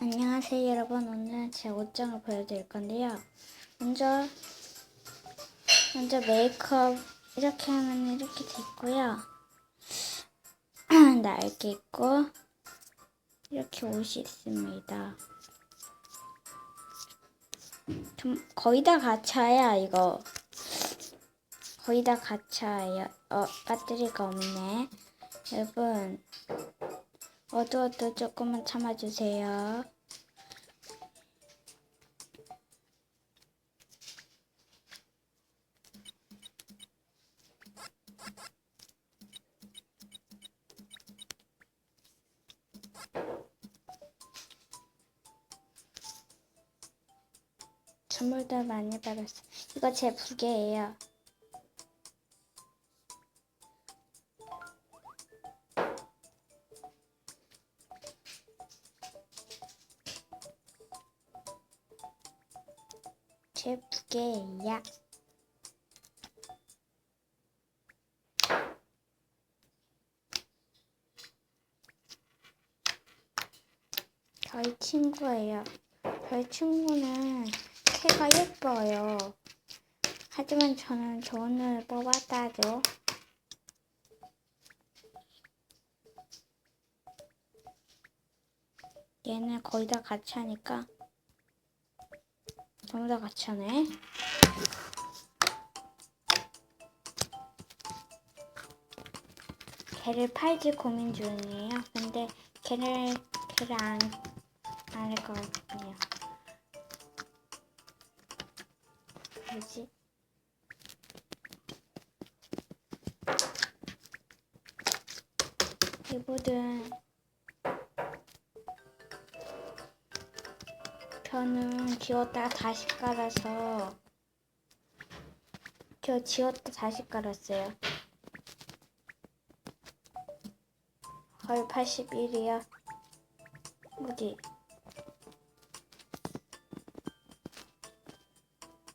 안녕하세요 여러분. 오늘은 제 옷장을 보여드릴 건데요. 먼저 먼저 메이크업 이렇게 하면 이렇게 돼 있고요. 날개 있고 이렇게 옷이 있습니다. 좀 거의 다 가차야 이거. 거의 다 가차예요. 어 배터리가 없네. 여러분 어두워도 조금만 참아주세요. 선물도 많이 받았어요. 이거 제 부계예요. 제 부계예요. 저희 친구예요. 저희 친구는 키가 예뻐요. 하지만 저는 눈을 뽑았다죠. 얘는 거의 다 같이 하니까 전부 다 같이 하네. 걔를 팔지 고민 중이에요. 근데 걔를 걔를 안안할것 같아요. 뭐지? 이보든 저는 지웠다가 다시 깔아서 저 지웠다 다시 깔았어요. 헐 81이야. 뭐지?